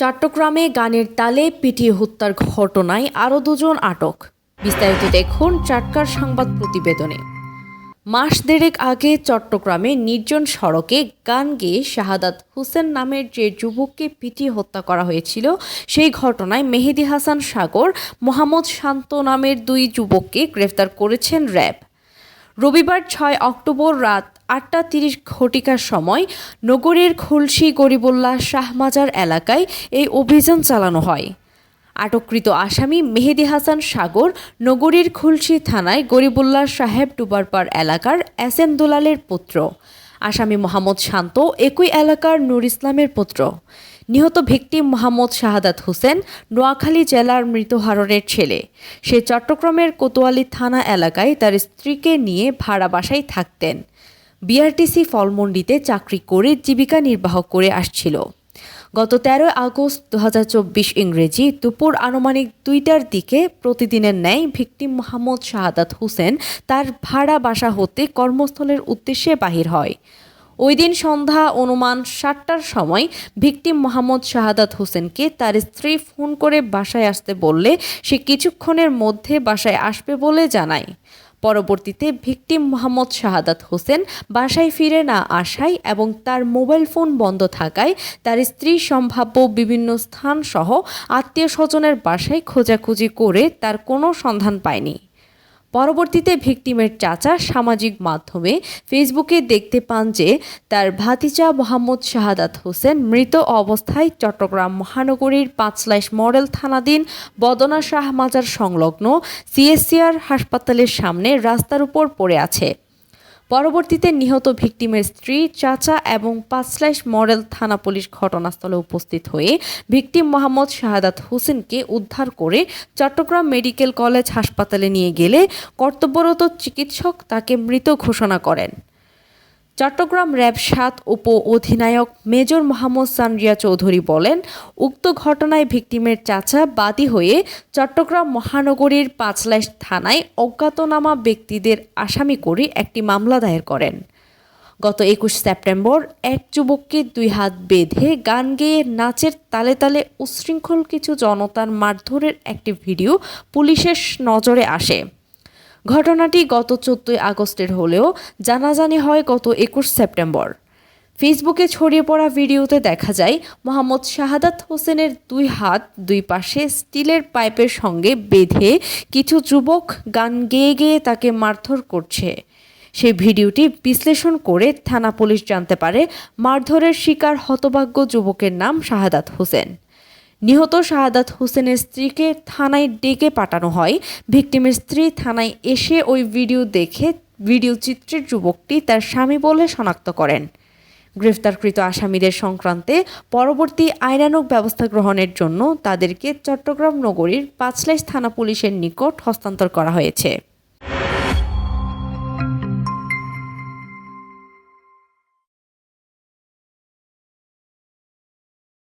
চট্টগ্রামে গানের তালে পিটিয়ে হত্যার ঘটনায় আরও দুজন আটক। বিস্তারিত দেখুন চাটকার সংবাদ প্রতিবেদনে। মাস দেড়েক আগে চট্টগ্রামে নির্জন সড়কে গান গেয়ে শাহাদাত হোসেন নামের যে যুবককে পিটিয়ে হত্যা করা হয়েছিল, সেই ঘটনায় মেহেদি হাসান সাগর, মোহাম্মদ শান্ত নামের দুই যুবককে গ্রেফতার করেছেন র্যাব। রবিবার ছয় অক্টোবর রাত আটটা তিরিশ ঘটিকার সময় নগরীর খুলশি গরিবুল্লাহ শাহমাজার এলাকায় এই অভিযান চালানো হয়। আটককৃত আসামি মেহেদি হাসান সাগর নগরীর খুলশি থানায় গরিবুল্লাহ সাহেব ডুবারপাড় এলাকার এস এম দুলালের পুত্র। আসামি মোহাম্মদ শান্ত একই এলাকার নূর ইসলামের পুত্র। নিহত ভিকটিম মোহাম্মদ শাহাদাত হোসেন নোয়াখালী জেলার মৃতহারণের ছেলে। সে চট্টগ্রামের কোতোয়ালি থানা এলাকায় তার স্ত্রীকে নিয়ে ভাড়া বাসায় থাকতেন। বিআরটিসি ফলমন্ডিতে চাকরি করে জীবিকা নির্বাহ করে আসছিল। গত তেরোই আগস্ট দু হাজার চব্বিশ ইংরেজি দুপুর আনুমানিক দুইটার দিকে প্রতিদিনের ন্যায় ভিকটিম মোহাম্মদ শাহাদাত হোসেন তার ভাড়া বাসা হতে কর্মস্থলের উদ্দেশ্যে বাহির হয়। ওই দিন সন্ধ্যা অনুমান সাতটার সময় ভিকটিম মোহাম্মদ শাহাদাত হোসেনকে তার স্ত্রী ফোন করে বাসায় আসতে বললে সে কিছুক্ষণের মধ্যে বাসায় আসবে বলে জানায়। পরবর্তীতে ভিকটিম মোহাম্মদ শাহাদাত হোসেন বাসায় ফিরে না আসায় এবং তার মোবাইল ফোন বন্ধ থাকায় তার স্ত্রী সম্ভাব্য বিভিন্ন স্থান সহ আত্মীয় স্বজনের বাসায় খোঁজাখুঁজি করে তার কোনো সন্ধান পায়নি। পরবর্তীতে ভিকটিমের চাচা সামাজিক মাধ্যমে ফেসবুকে দেখতে পান যে তার ভাতিজা মোহাম্মদ শাহাদাত হোসেন মৃত অবস্থায় চট্টগ্রাম মহানগরীর পাঁচলাইশ মডেল থানাধীন বদনা শাহ মাজার সংলগ্ন সিএসসিআর হাসপাতালের সামনে রাস্তার উপর পড়ে আছে। পরবর্তীতে নিহত ভিকটিমের স্ত্রী, চাচা এবং পাঁচলাইশ মডেল থানা পুলিশ ঘটনাস্থলে উপস্থিত হয়ে ভিকটিম মোহাম্মদ শাহাদাত হোসেনকে উদ্ধার করে চট্টগ্রাম মেডিকেল কলেজ হাসপাতালে নিয়ে গেলে কর্তব্যরত চিকিৎসক তাকে মৃত ঘোষণা করেন। চট্টগ্রাম র্যাব সাত উপ অধিনায়ক মেজর মোহাম্মদ সানরিয়া চৌধুরী বলেন, উক্ত ঘটনায় ভিকটিমের চাচা বাদী হয়ে চট্টগ্রাম মহানগরীর পাঁচলাইশ থানায় অজ্ঞাতনামা ব্যক্তিদের আসামি করে একটি মামলা দায়ের করেন। গত একুশ সেপ্টেম্বর, এক যুবককে দুই হাত বেঁধে গান গেয়ে নাচের তালে তালে উচ্ছৃঙ্খল কিছু জনতার মারধরের একটি ভিডিও পুলিশের নজরে আসে। ঘটনাটি গত চোদ্দই আগস্টের হলেও জানাজানি হয় গত একুশ সেপ্টেম্বর। ফেসবুকে ছড়িয়ে পড়া ভিডিওতে দেখা যায়, মোহাম্মদ শাহাদাত হোসেনের দুই হাত দুই পাশে স্টিলের পাইপের সঙ্গে বেঁধে কিছু যুবক গান গেয়ে গেয়ে তাকে মারধর করছে। সেই ভিডিওটি বিশ্লেষণ করে থানা পুলিশ জানতে পারে, মারধরের শিকার হতভাগ্য যুবকের নাম শাহাদাত হোসেন। নিহত শাহাদাত হোসেনের স্ত্রীকে থানায় ডেকে পাঠানো হয়। ভিকটিমের স্ত্রী থানায় এসে ওই ভিডিও দেখে ভিডিও চিত্রের যুবকটি তার স্বামী বলে শনাক্ত করেন। গ্রেফতারকৃত আসামিদের সংক্রান্তে পরবর্তী আইনানুগ ব্যবস্থা গ্রহণের জন্য তাদেরকে চট্টগ্রাম নগরীর পাঁচলাইশ থানা পুলিশের নিকট হস্তান্তর করা হয়েছে।